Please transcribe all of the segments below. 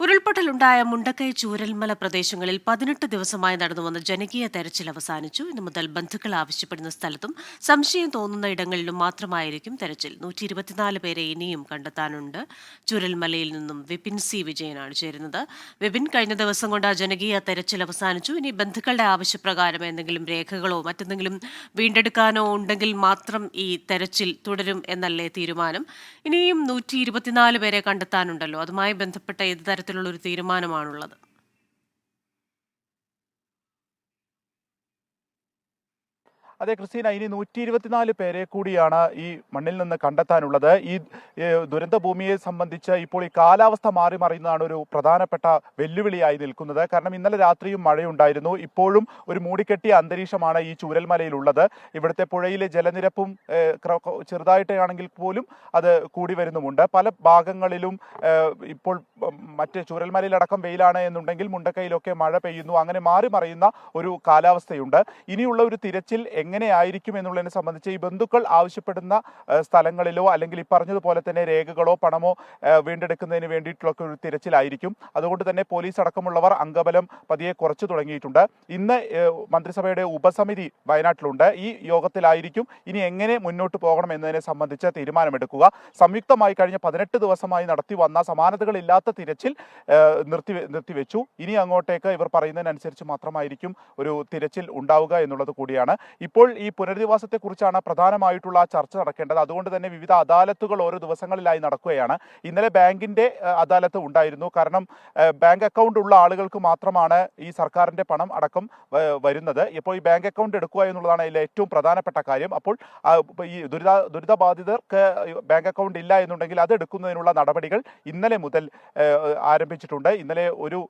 ഉരുൾപൊട്ടലുണ്ടായ മുണ്ടക്കൈ ചൂരൽമല പ്രദേശങ്ങളിൽ പതിനെട്ട് ദിവസമായി നടന്നുവന്ന ജനകീയ തെരച്ചിൽ അവസാനിച്ചു. ഇന്നു മുതൽ ബന്ധുക്കൾ ആവശ്യപ്പെടുന്ന സ്ഥലത്തും സംശയം തോന്നുന്ന ഇടങ്ങളിലും മാത്രമായിരിക്കും തെരച്ചിൽ. നൂറ്റി ഇരുപത്തിനാല് പേരെ ഇനിയും കണ്ടെത്താനുണ്ട്. ചൂരൽമലയിൽ നിന്നും വിപിൻ സി വിജയനാണ് ചേരുന്നത്. വിപിൻ കഴിഞ്ഞ ദിവസം കൊണ്ട് ആ ജനകീയ തെരച്ചിൽ അവസാനിച്ചു. ഇനി ബന്ധുക്കളുടെ ആവശ്യപ്രകാരം എന്തെങ്കിലും രേഖകളോ മറ്റെന്തെങ്കിലും വീണ്ടെടുക്കാനോ ഉണ്ടെങ്കിൽ മാത്രം ഈ തെരച്ചിൽ തുടരും എന്നല്ലേ തീരുമാനം. ഇനിയും നൂറ്റി ഇരുപത്തിനാല് പേരെ കണ്ടെത്താനുണ്ടല്ലോ. അതുമായി ബന്ധപ്പെട്ട ഏത് തരത്തിലുള്ള ഒരു തീരുമാനമാണുള്ളത്. അതെ ക്രിസ്റ്റീന ഇനി നൂറ്റി ഇരുപത്തിനാല് പേരെ കൂടിയാണ് ഈ മണ്ണിൽ നിന്ന് കണ്ടെത്താനുള്ളത്. ഈ ദുരന്ത ഭൂമിയെ സംബന്ധിച്ച് ഇപ്പോൾ ഈ കാലാവസ്ഥ മാറി മറിയുന്നതാണ് ഒരു പ്രധാനപ്പെട്ട വെല്ലുവിളിയായി നിൽക്കുന്നത്. കാരണം ഇന്നലെ രാത്രിയും മഴയുണ്ടായിരുന്നു. ഇപ്പോഴും ഒരു മൂടിക്കെട്ടിയ അന്തരീക്ഷമാണ് ഈ ചൂരൽമലയിലുള്ളത്. ഇവിടുത്തെ പുഴയിലെ ജലനിരപ്പും ചെറുതായിട്ടാണെങ്കിൽ പോലും അത് കൂടി വരുന്നുമുണ്ട്. പല ഭാഗങ്ങളിലും ഇപ്പോൾ മറ്റ് ചൂരൽമലയിലടക്കം വെയിലാണ് എന്നുണ്ടെങ്കിൽ മുണ്ടക്കൈയിലൊക്കെ മഴ പെയ്യുന്നു. അങ്ങനെ മാറി മറിയുന്ന ഒരു കാലാവസ്ഥയുണ്ട്. ഇനിയുള്ള ഒരു തിരച്ചിൽ എങ്ങനെയായിരിക്കും എന്നുള്ളതിനെ സംബന്ധിച്ച് ഈ ബന്ധുക്കൾ ആവശ്യപ്പെടുന്ന സ്ഥലങ്ങളിലോ അല്ലെങ്കിൽ ഈ പറഞ്ഞതുപോലെ തന്നെ രേഖകളോ പണമോ വീണ്ടെടുക്കുന്നതിന് വേണ്ടിയിട്ടുള്ള ഒരു തിരച്ചിലായിരിക്കും. അതുകൊണ്ട് തന്നെ പോലീസ് അടക്കമുള്ളവർ അംഗബലം പതിയെ കുറച്ചു തുടങ്ങിയിട്ടുണ്ട്. ഇന്ന് മന്ത്രിസഭയുടെ ഉപസമിതി വയനാട്ടിലുണ്ട്. ഈ യോഗത്തിലായിരിക്കും ഇനി എങ്ങനെ മുന്നോട്ട് പോകണം എന്നതിനെ സംബന്ധിച്ച് തീരുമാനമെടുക്കുക. സംയുക്തമായി കഴിഞ്ഞ പതിനെട്ട് ദിവസമായി നടത്തി വന്ന സമാനതകളില്ലാത്ത തിരച്ചിൽ നിർത്തി നിർത്തിവെച്ചു. ഇനി അങ്ങോട്ടേക്ക് ഇവർ പറയുന്നതിനനുസരിച്ച് മാത്രമായിരിക്കും ഒരു തിരച്ചിൽ ഉണ്ടാവുക എന്നുള്ളത് കൂടിയാണ്. ഇപ്പോൾ ഈ പുനരധിവാസത്തെക്കുറിച്ചാണ് പ്രധാനമായിട്ടുള്ള ചർച്ച നടക്കേണ്ടത്. അതുകൊണ്ട് തന്നെ വിവിധ അദാലത്തുകൾ ഓരോ ദിവസങ്ങളിലായി നടക്കുകയാണ്. ഇന്നലെ ബാങ്കിന്റെ ഏഹ്, അദാലത്ത് ഉണ്ടായിരുന്നു. കാരണം ബാങ്ക് അക്കൗണ്ട് ഉള്ള ആളുകൾക്ക് മാത്രമാണ് ഈ സർക്കാരിന്റെ പണം അടക്കം വരുന്നത്. ഇപ്പോൾ ഈ ബാങ്ക് അക്കൗണ്ട് എടുക്കുക എന്നുള്ളതാണ് അതിലെ ഏറ്റവും പ്രധാനപ്പെട്ട കാര്യം. അപ്പോൾ ഈ ദുരിത ദുരിതബാധിതർക്ക് ബാങ്ക് അക്കൗണ്ട് ഇല്ല എന്നുണ്ടെങ്കിൽ അത് എടുക്കുന്നതിനുള്ള നടപടികൾ ഇന്നലെ മുതൽ ആരംഭിച്ചിട്ടുണ്ട്. ഇന്നലെ ഒരു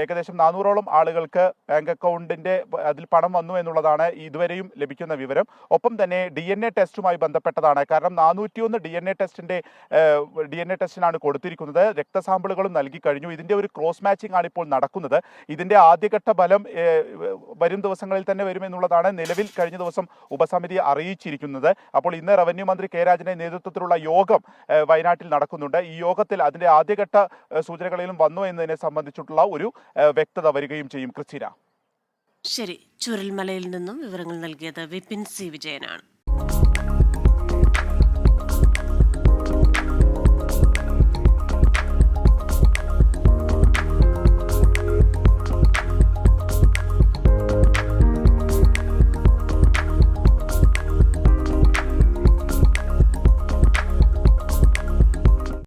ഏകദേശം നാനൂറോളം ആളുകൾക്ക് ബാങ്ക് അക്കൗണ്ടിന്റെ അതിൽ പണം വന്നു എന്നുള്ളതാണ് ഇതുവരെയും ലഭിക്കുന്ന വിവരം. ഒപ്പം തന്നെ ഡി എൻ എ ടെസ്റ്റുമായി ബന്ധപ്പെട്ടതാണ്. കാരണം നാനൂറ്റിയൊന്ന് ഡി എൻ എ ടെസ്റ്റിന്റെ ഡി എൻ എ ടെസ്റ്റിനാണ് കൊടുത്തിരിക്കുന്നത്. രക്തസാമ്പിളുകളും നൽകി കഴിഞ്ഞു. ഇതിന്റെ ഒരു ക്രോസ് മാച്ചിങ് ആണ് ഇപ്പോൾ നടക്കുന്നത്. ഇതിന്റെ ആദ്യഘട്ട ഫലം വരും ദിവസങ്ങളിൽ തന്നെ വരുമെന്നുള്ളതാണ് നിലവിൽ കഴിഞ്ഞ ദിവസം ഉപസമിതി അറിയിച്ചിരിക്കുന്നത്. അപ്പോൾ ഇന്ന് റവന്യൂ മന്ത്രി കെ രാജന്റെ നേതൃത്വത്തിലുള്ള യോഗം വയനാട്ടിൽ നടക്കുന്നുണ്ട്. ഈ യോഗത്തിൽ അതിന്റെ ആദ്യഘട്ട സൂചനകളിലും വന്നു എന്നതിനെ സംബന്ധിച്ചിട്ടുള്ള ഒരു വ്യക്തത വരികയും ചെയ്യും. ക്രിസ്റ്റീന. ശരി ചുരൽമലയിൽ നിന്നും വിവരങ്ങൾ നൽകിയത് വിപിൻ സി വിജയനാണ്.